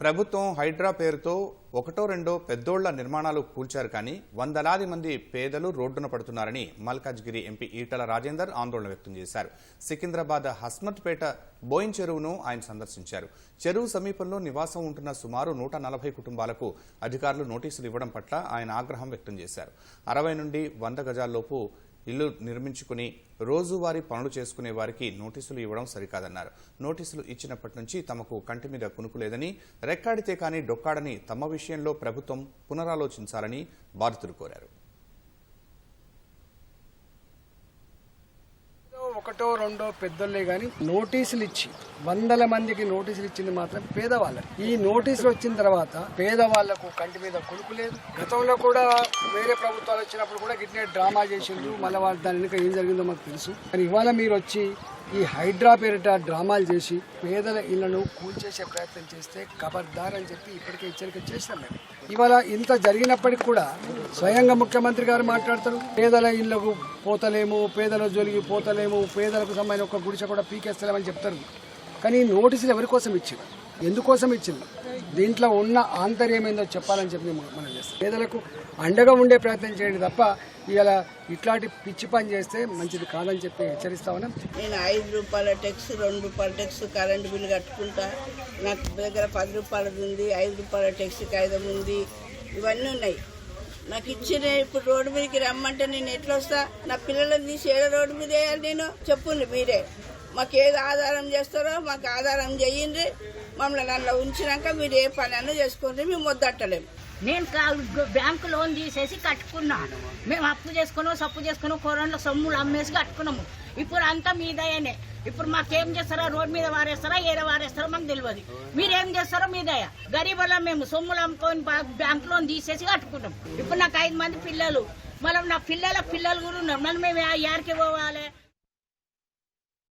ప్రభుత్వం హైడ్రా పేరుతో ఒకటో రెండో పెద్దోళ్ళ నిర్మాణాలు కూల్చారు కానీ వందలాది మంది పేదలు రోడ్డున పడుతున్నారని మల్కాజ్గిరి ఎంపీ ఈటల రాజేందర్ ఆందోళన వ్యక్తం చేశారు. సికింద్రాబాద్ హస్మత్పేట బోయిన్ చెరువును ఆయన సందర్శించారు. చెరువు సమీపంలో నివాసం ఉంటున్న సుమారు నూట నలభై కుటుంబాలకు అధికారులు నోటీసులు ఇవ్వడం పట్ల ఆయన ఆగ్రహం వ్యక్తం చేశారు. అరవై నుండి వంద గజాల్లోపు ఇల్లు నిర్మించుకుని రోజువారీ పనులు చేసుకునే వారికి నోటీసులు ఇవ్వడం సరికాదన్నారు. నోటీసులు ఇచ్చినప్పటి నుంచి తమకు కంటి మీద కునుకు లేదని రెక్కాడితే కానీ డొక్కాడని తమ విషయంలో ప్రభుత్వం పునరాలోచించాలని బాధితులు కోరారు. ఒకటో రెండో పెద్దోళ్ళే గాని నోటీసులు ఇచ్చి వందల మందికి నోటీసులు ఇచ్చింది మాత్రం పేదవాళ్ళకి ఈ నోటీసులు వచ్చిన తర్వాత పేదవాళ్ళకు కంటి మీద కొడుకు లేదు. గతంలో కూడా వేరే ప్రభుత్వాలు వచ్చినప్పుడు కూడా గిట్నే డ్రామా చేసిండ్రు. మళ్ళీ వాళ్ళు దాని వెనుక ఏం జరిగిందో మాకు తెలుసు. కానీ ఇవాళ మీరు వచ్చి ఈ హైడ్రా పేరిట డ్రామాలు చేసి పేదల ఇళ్ళను కూల్చేసే ప్రయత్నం చేస్తే ఖబర్దార్ అని చెప్పి ఇప్పటికే హెచ్చరిక చేశాం మేము. ఇవాళ ఇంత జరిగినప్పటికి కూడా స్వయంగా ముఖ్యమంత్రి గారు మాట్లాడతారు. పేదల ఇళ్ళకు పోతలేము పేదల జోలికి పోతలేము పేదలకు సంబంధించిన ఒక గుడిసె కూడా పీకేస్తలేమని చెప్తారు. కానీ ఈ నోటీసులు ఎవరి కోసం ఇచ్చింది ఎందుకోసం ఇచ్చింది దీంట్లో ఉన్న ఆంతర్యం ఏందో చెప్పాలని చెప్పి మనం చేస్తాం. పేదలకు అండగా ఉండే ప్రయత్నం చేయండి తప్ప ఇవాళ ఇట్లాంటి పిచ్చి పని చేస్తే మంచిది కాదని చెప్పి హెచ్చరిస్తా ఉన్నాం. నేను ఐదు రూపాయల టెక్స్ రెండు రూపాయల టెక్స్ కరెంటు బిల్లు కట్టుకుంటా. నాకు దగ్గర పది రూపాయలది ఉంది ఐదు రూపాయల టెక్స్ కాగితం ఉంది. ఇవన్నీ ఉన్నాయి. నాకు ఇచ్చిన ఇప్పుడు రోడ్డు మీదకి రమ్మంటే నేను ఎట్లా వస్తా? నా పిల్లలను తీసి ఏడ రోడ్డు మీద వేయాలి నేను? చెప్పుండి మీరే. మాకు ఏది ఆధారం చేస్తారో మాకు ఆధారం చేయండి. మమ్మల్ని అందులో ఉంచినాక మీరు ఏ పని అన్నా చేసుకోండి మేము వద్దట్టలేము నేను బ్యాంకు లోన్ తీసేసి కట్టుకున్నాను. మేము అప్పు చేసుకున్నాం సప్పు చేసుకున్నాం కరోనా సొమ్ములు అమ్మేసి కట్టుకున్నాము. ఇప్పుడు అంతా మీదయనే. ఇప్పుడు మాకేం చేస్తారా రోడ్ మీద వారేస్తారా ఏడ వారేస్తారో మాకు తెలియదు. మీరేం చేస్తారో మీదయ. గరీబుల మేము సొమ్ములు అమ్ముకొని బ్యాంకు లోన్ తీసేసి కట్టుకున్నాం ఇప్పుడు నాకు ఐదు మంది పిల్లలు. మనం నా పిల్లల పిల్లలు కూడా ఉన్నారు మళ్ళీ మేము యారికి పోవాలి?